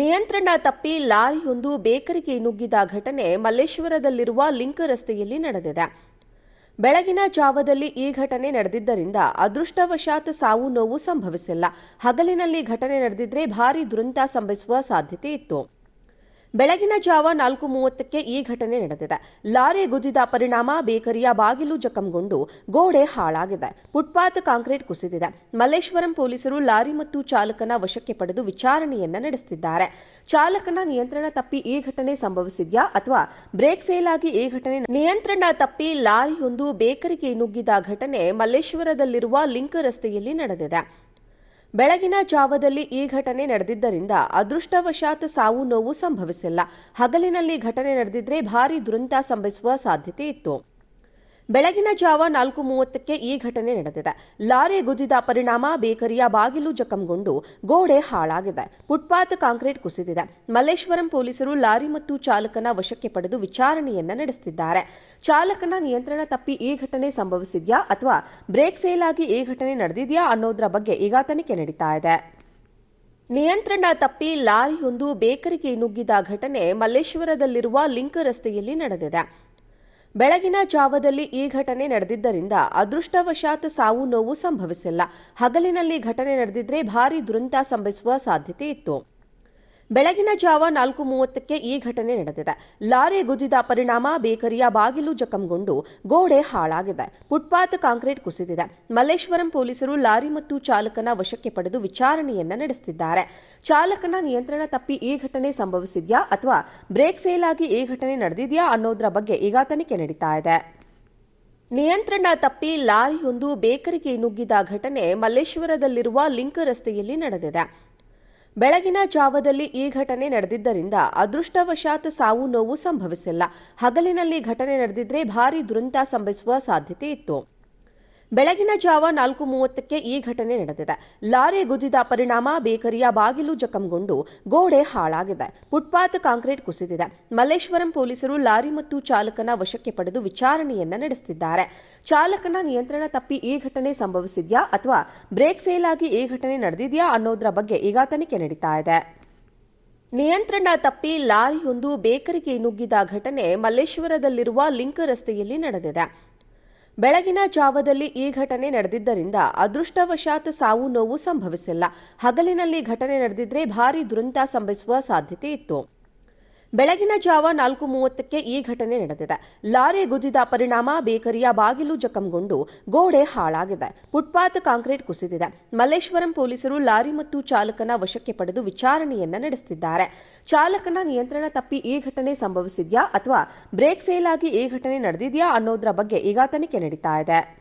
ನಿಯಂತ್ರಣ ತಪ್ಪಿ ಲಾರಿಯೊಂದು ಬೇಕರಿಗೆ ನುಗ್ಗಿದ ಘಟನೆ ಮಲ್ಲೇಶ್ವರದಲ್ಲಿರುವ ಲಿಂಕ್ ರಸ್ತೆಯಲ್ಲಿ ನಡೆದಿದೆ. ಬೆಳಗಿನ ಜಾವದಲ್ಲಿ ಈ ಘಟನೆ ನಡೆದಿದ್ದರಿಂದ ಅದೃಷ್ಟವಶಾತ್ ಸಾವು ನೋವು ಸಂಭವಿಸಿಲ್ಲ. ಹಗಲಿನಲ್ಲಿ ಘಟನೆ ನಡೆದಿದ್ರೆ ಭಾರೀ ದುರಂತ ಸಂಭವಿಸುವ ಸಾಧ್ಯತೆ ಇತ್ತು. ಬೆಳಗಿನ ಜಾವ ನಾಲ್ಕು ಮೂವತ್ತಕ್ಕೆ ಈ ಘಟನೆ ನಡೆದಿದೆ. ಲಾರಿ ಗುದ್ದಿದ ಪರಿಣಾಮ ಬೇಕರಿಯ ಬಾಗಿಲು ಜಖಂಗೊಂಡು ಗೋಡೆ ಹಾಳಾಗಿದೆ. ಫುಟ್ಪಾತ್ ಕಾಂಕ್ರೀಟ್ ಕುಸಿದಿದೆ. ಮಲ್ಲೇಶ್ವರಂ ಪೊಲೀಸರು ಲಾರಿ ಮತ್ತು ಚಾಲಕನ ವಶಕ್ಕೆ ಪಡೆದು ವಿಚಾರಣೆಯನ್ನ ನಡೆಸುತ್ತಿದ್ದಾರೆ ಚಾಲಕನ ನಿಯಂತ್ರಣ ತಪ್ಪಿ ಈ ಘಟನೆ ಸಂಭವಿಸಿದ್ಯಾ ಅಥವಾ ಬ್ರೇಕ್ ಫೇಲ್ ಆಗಿ ಈ ಘಟನೆ ನಿಯಂತ್ರಣ ತಪ್ಪಿ ಲಾರಿಯೊಂದು ಬೇಕರಿಗೆ ನುಗ್ಗಿದ ಘಟನೆ ಮಲ್ಲೇಶ್ವರದಲ್ಲಿರುವ ಲಿಂಕ್ ರಸ್ತೆಯಲ್ಲಿ ನಡೆದಿದೆ. ಬೆಳಗಿನ ಜಾವದಲ್ಲಿ ಈ ಘಟನೆ ನಡೆದಿದ್ದರಿಂದ ಅದೃಷ್ಟವಶಾತ್ ಸಾವು ನೋವು ಸಂಭವಿಸಿಲ್ಲ. ಹಗಲಿನಲ್ಲಿ ಘಟನೆ ನಡೆದಿದ್ರೆ ಭಾರೀ ದುರಂತ ಸಂಭವಿಸುವ ಸಾಧ್ಯತೆ ಇತ್ತು. ಬೆಳಗಿನ ಜಾವ ನಾಲ್ಕು ಮೂವತ್ತಕ್ಕೆ ಈ ಘಟನೆ ನಡೆದಿದೆ. ಲಾರಿ ಗುದ್ದಿದ ಪರಿಣಾಮ ಬೇಕರಿಯ ಬಾಗಿಲು ಜಖಂಗೊಂಡು ಗೋಡೆ ಹಾಳಾಗಿದೆ. ಫುಟ್ಪಾತ್ ಕಾಂಕ್ರೀಟ್ ಕುಸಿದಿದೆ. ಮಲ್ಲೇಶ್ವರಂ ಪೊಲೀಸರು ಲಾರಿ ಮತ್ತು ಚಾಲಕನ ವಶಕ್ಕೆ ಪಡೆದು ವಿಚಾರಣೆಯನ್ನ ನಡೆಸುತ್ತಿದ್ದಾರೆ ಚಾಲಕನ ನಿಯಂತ್ರಣ ತಪ್ಪಿ ಈ ಘಟನೆ ಸಂಭವಿಸಿದ್ಯಾ ಅಥವಾ ಬ್ರೇಕ್ ಫೇಲ್ ಆಗಿ ಈ ಘಟನೆ ನಡೆದಿದೆಯಾ ಅನ್ನೋದರ ಬಗ್ಗೆ ಈಗ ತನಿಖೆ ನಡೀತಾ ಇದೆ. ನಿಯಂತ್ರಣ ತಪ್ಪಿ ಲಾರಿಯೊಂದು ಬೇಕರಿಗೆ ನುಗ್ಗಿದ ಘಟನೆ ಮಲ್ಲೇಶ್ವರದಲ್ಲಿರುವ ಲಿಂಕ್ ರಸ್ತೆಯಲ್ಲಿ ನಡೆದಿದೆ. ಬೆಳಗಿನ ಜಾವದಲ್ಲಿ ಈ ಘಟನೆ ನಡೆದಿದ್ದರಿಂದ ಅದೃಷ್ಟವಶಾತ್ ಸಾವು ನೋವು ಸಂಭವಿಸಿಲ್ಲ. ಹಗಲಿನಲ್ಲಿ ಘಟನೆ ನಡೆದಿದ್ರೆ ಭಾರೀ ದುರಂತ ಸಂಭವಿಸುವ ಸಾಧ್ಯತೆ ಇತ್ತು. ಬೆಳಗಿನ ಜಾವ ನಾಲ್ಕು ಮೂವತ್ತಕ್ಕೆ ಈ ಘಟನೆ ನಡೆದಿದೆ. ಲಾರಿ ಗುದ್ದಿದ ಪರಿಣಾಮ ಬೇಕರಿಯ ಬಾಗಿಲು ಜಖಂಗೊಂಡು ಗೋಡೆ ಹಾಳಾಗಿದೆ. ಫುಟ್ಪಾತ್ ಕಾಂಕ್ರೀಟ್ ಕುಸಿದಿದೆ. ಮಲ್ಲೇಶ್ವರಂ ಪೊಲೀಸರು ಲಾರಿ ಮತ್ತು ಚಾಲಕನ ವಶಕ್ಕೆ ಪಡೆದು ವಿಚಾರಣೆಯನ್ನ ನಡೆಸುತ್ತಿದ್ದಾರೆ ಚಾಲಕನ ನಿಯಂತ್ರಣ ತಪ್ಪಿ ಈ ಘಟನೆ ಸಂಭವಿಸಿದ್ಯಾ ಅಥವಾ ಬ್ರೇಕ್ ಫೇಲ್ ಆಗಿ ಈ ಘಟನೆ ನಡೆದಿದೆಯಾ ಅನ್ನೋದರ ಬಗ್ಗೆ ಈಗ ತನಿಖೆ ನಡೀತಾ ಇದೆ. ನಿಯಂತ್ರಣ ತಪ್ಪಿ ಲಾರಿಯೊಂದು ಬೇಕರಿಗೆ ನುಗ್ಗಿದ ಘಟನೆ ಮಲ್ಲೇಶ್ವರದಲ್ಲಿರುವ ಲಿಂಕ್ ರಸ್ತೆಯಲ್ಲಿ ನಡೆದಿದೆ. ಬೆಳಗಿನ ಜಾವದಲ್ಲಿ ಈ ಘಟನೆ ನಡೆದಿದ್ದರಿಂದ ಅದೃಷ್ಟವಶಾತ್ ಸಾವು ನೋವು ಸಂಭವಿಸಿಲ್ಲ. ಹಗಲಿನಲ್ಲಿ ಘಟನೆ ನಡೆದಿದ್ರೆ ಭಾರೀ ದುರಂತ ಸಂಭವಿಸುವ ಸಾಧ್ಯತೆ ಇತ್ತು. ಬೆಳಗಿನ ಜಾವ ನಾಲ್ಕು ಮೂವತ್ತಕ್ಕೆ ಈ ಘಟನೆ ನಡೆದಿದೆ. ಲಾರಿ ಗುದ್ದಿದ ಪರಿಣಾಮ ಬೇಕರಿಯ ಬಾಗಿಲು ಜಖಂಗೊಂಡು ಗೋಡೆ ಹಾಳಾಗಿದೆ. ಫುಟ್ಪಾತ್ ಕಾಂಕ್ರೀಟ್ ಕುಸಿದಿದೆ. ಮಲ್ಲೇಶ್ವರಂ ಪೊಲೀಸರು ಲಾರಿ ಮತ್ತು ಚಾಲಕನ ವಶಕ್ಕೆ ಪಡೆದು ವಿಚಾರಣೆಯನ್ನ ನಡೆಸುತ್ತಿದ್ದಾರೆ ಚಾಲಕನ ನಿಯಂತ್ರಣ ತಪ್ಪಿ ಈ ಘಟನೆ ಸಂಭವಿಸಿದ್ಯಾ ಅಥವಾ ಬ್ರೇಕ್ ಫೇಲ್ ಆಗಿ ಈ ಘಟನೆ ನಡೆದಿದೆಯಾ ಅನ್ನೋದರ ಬಗ್ಗೆ ಈಗ ತನಿಖೆ ನಡೀತಾ ಇದೆ. ನಿಯಂತ್ರಣ ತಪ್ಪಿ ಲಾರಿಯೊಂದು ಬೇಕರಿಗೆ ನುಗ್ಗಿದ ಘಟನೆ ಮಲ್ಲೇಶ್ವರದಲ್ಲಿರುವ ಲಿಂಕ್ ರಸ್ತೆಯಲ್ಲಿ ನಡೆದಿದೆ. ಬೆಳಗಿನ ಜಾವದಲ್ಲಿ ಈ ಘಟನೆ ನಡೆದಿದ್ದರಿಂದ ಅದೃಷ್ಟವಶಾತ್ ಸಾವು ನೋವು ಸಂಭವಿಸಿಲ್ಲ. ಹಗಲಿನಲ್ಲಿ ಘಟನೆ ನಡೆದಿದ್ರೆ ಭಾರೀ ದುರಂತ ಸಂಭವಿಸುವ ಸಾಧ್ಯತೆ ಇತ್ತು. ಬೆಳಗಿನ ಜಾವ ನಾಲ್ಕು ಮೂವತ್ತಕ್ಕೆ ಈ ಘಟನೆ ನಡೆದಿದೆ. ಲಾರಿ ಗುದ್ದಿದ ಪರಿಣಾಮ ಬೇಕರಿಯ ಬಾಗಿಲು ಜಖಂಗೊಂಡು ಗೋಡೆ ಹಾಳಾಗಿದೆ. ಫುಟ್ಪಾತ್ ಕಾಂಕ್ರೀಟ್ ಕುಸಿದಿದೆ. ಮಲ್ಲೇಶ್ವರಂ ಪೊಲೀಸರು ಲಾರಿ ಮತ್ತು ಚಾಲಕನ ವಶಕ್ಕೆ ಪಡೆದು ವಿಚಾರಣೆಯನ್ನ ನಡೆಸುತ್ತಿದ್ದಾರೆ ಚಾಲಕನ ನಿಯಂತ್ರಣ ತಪ್ಪಿ ಈ ಘಟನೆ ಸಂಭವಿಸಿದ್ಯಾ ಅಥವಾ ಬ್ರೇಕ್ ಫೇಲ್ ಆಗಿ ಈ ಘಟನೆ ನಡೆದಿದೆಯಾ ಅನ್ನೋದರ ಬಗ್ಗೆ ಈಗ ತನಿಖೆ ನಡೀತಾ ಇದೆ.